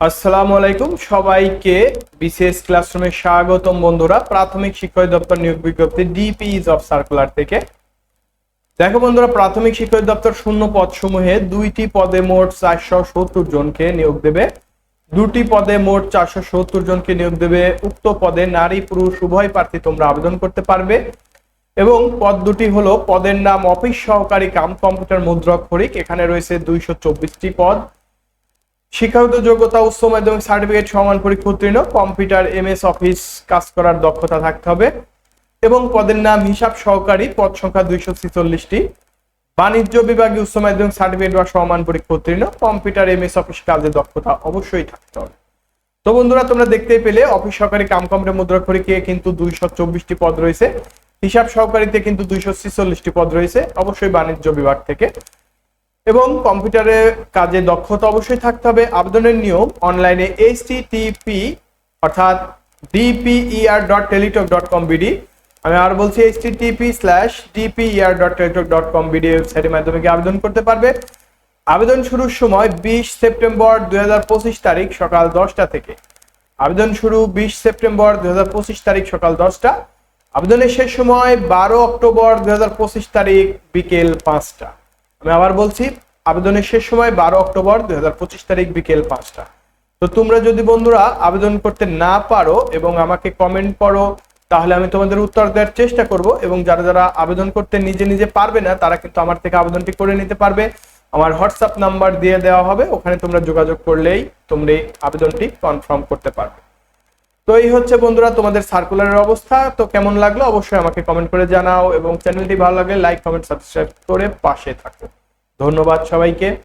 আসসালামু আলাইকুম। সবাইকে বিশেষ ক্লাসরুমে স্বাগতম বন্ধুরা। প্রাথমিক শিক্ষক দপ্তর নিয়োগ বিজ্ঞপ্তি ডিপি জব সার্কুলার থেকে। দেখো বন্ধুরা, প্রাথমিক শিক্ষক দপ্তর শূন্য পদ সমূহে দুইটি পদে মোট চারশো সত্তর জনকে নিয়োগ দেবে। দুটি পদে মোট চারশো সত্তর জনকে নিয়োগ দেবে। উক্ত পদে নারী, পুরুষ, উভয় প্রার্থী তোমরা আবেদন করতে পারবে। এবং পদ দুটি হলো, পদের নাম অফিস সহকারী কাম কম্পিউটার মুদ্রক খরিক এখানে রয়েছে দুইশো চব্বিশটি পদ। শিক্ষাগত যোগ্যতা, উচ্চ মাধ্যমিক সার্টিফিকেট সমান পরীক্ষা উত্তীর্ণ কম্পিউটার এমএস অফিস কাজ করার দক্ষতা থাকতে হবে এবং পদের নাম হিসাব সহকারী, পদ সংখ্যা দুইশো ছিচল্লিশটি। বাণিজ্য বিভাগে উচ্চ মাধ্যমিক সার্টিফিকেট বা সমান পরীক্ষা উত্তীর্ণ কম্পিউটার এমএস অফিস কাজের দক্ষতা অবশ্যই থাকতে হবে। তো বন্ধুরা, তোমরা দেখতেই পেলে অফিস সহকারী কাম কম্পিউটার মুদ্রা খরিকে কিন্তু দুইশো চব্বিশটি পদ রয়েছে। হিসাব সহকারীতে কিন্তু দুইশো ছিচল্লিশটি পদ রয়েছে, অবশ্যই বাণিজ্য বিভাগ থেকে। এবং কম্পিউটারে কাজে দক্ষতা অবশ্যই থাকতে হবে। আবেদনের নিয়ম অনলাইনে এইচ টিপি অর্থাৎ DPER dot Teletalk dot com BD আমি আর বলছি H TP slash DPER dot Teletalk dot com BD ওয়েবসাইটের মাধ্যমে কি আবেদন করতে পারবে। আবেদন শুরুর সময় বিশ সেপ্টেম্বর দুই হাজার পঁচিশ তারিখ সকাল দশটা থেকে। আবেদন শুরু বিশ সেপ্টেম্বর দুই হাজার পঁচিশ তারিখ সকাল দশটা। আবেদনের শেষ সময় বারো অক্টোবর দুই হাজার পঁচিশ তারিখ বিকেল পাঁচটা। আমি আবার বলছি আবেদনের শেষ সময় বারো অক্টোবর দুই হাজার পঁচিশ তারিখ বিকেল পাঁচটা। তো তোমরা যদি বন্ধুরা আবেদন করতে না পারো এবং আমাকে কমেন্ট করো, তাহলে আমি তোমাদের উত্তর দেওয়ার চেষ্টা করব এবং যারা যারা আবেদন করতে নিজে নিজে পারবে না, তারা কিন্তু আমার থেকে আবেদনটি করে নিতে পারবে। আমার হোয়াটসঅ্যাপ নাম্বার দিয়ে দেওয়া হবে, ওখানে তোমরা যোগাযোগ করলেই তোমরা এই আবেদনটি কনফার্ম করতে পারবে। তো এই হচ্ছে বন্ধুরা তোমাদের সার্কুলারের অবস্থা। তো কেমন লাগল অবশ্যই আমাকে কমেন্ট করে জানাও এবং চ্যানেলটি ভালো লাগলে লাইক কমেন্ট সাবস্ক্রাইব করে পাশে থাকো। ধন্যবাদ সবাইকে।